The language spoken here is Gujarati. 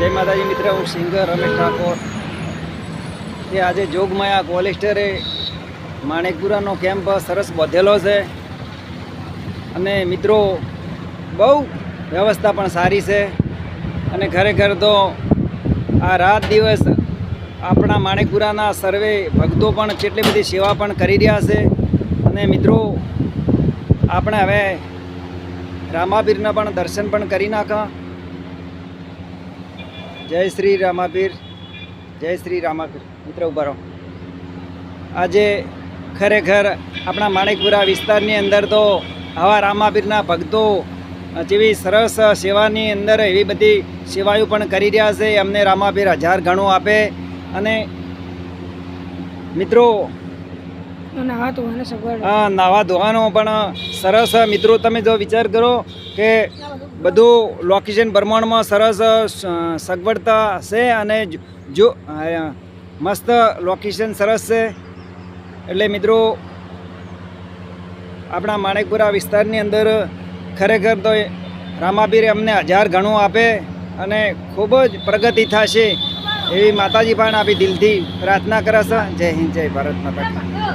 મિત્ર, હું સિંગર રમેશ ઠાકોર. એ આજે જોગમાયા કોલેસ્ટરે માણેકપુરાનો કેમ્પ સરસ બધેલો છે. અને મિત્રો, બહુ વ્યવસ્થા પણ સારી છે. અને ખરેખર તો આ રાત દિવસ આપણા માણેકપુરાના સર્વે ભક્તો પણ કેટલી બધી સેવા પણ કરી રહ્યા છે. અને મિત્રો, આપણે હવે રામાબીરના પણ દર્શન પણ કરી નાખા. જય શ્રી રામાપીર જય શ્રી રામાપીર. મિત્ર ઊભા રહો. આજે ખરેખર આપણા માણેકપુરા વિસ્તારની અંદર તો આવા રામાપીરના ભક્તો જેવી સરસ સેવાની અંદર એવી બધી સેવાઓ પણ કરી રહ્યા છે અમને રામાપીર હજાર ગણું આપે. અને મિત્રો નાવા ધોવાનો પણ સરસ મિત્રો તમે જો વિચાર કરો કે બધું લોકેશન પ્રમાણમાં સરસ સગવડતા છે અને જો મસ્ત લોકેશન સરસ છે એટલે મિત્રો, આપણા માણેકપુરા વિસ્તારની અંદર ખરેખર તો રામાપીરે અમને હજાર ઘણું આપે અને ખૂબ જ પ્રગતિ થશે એવી માતાજી પણ આપી દિલથી પ્રાર્થના કરાશે જય હિન્દ, જય ભારત માતા.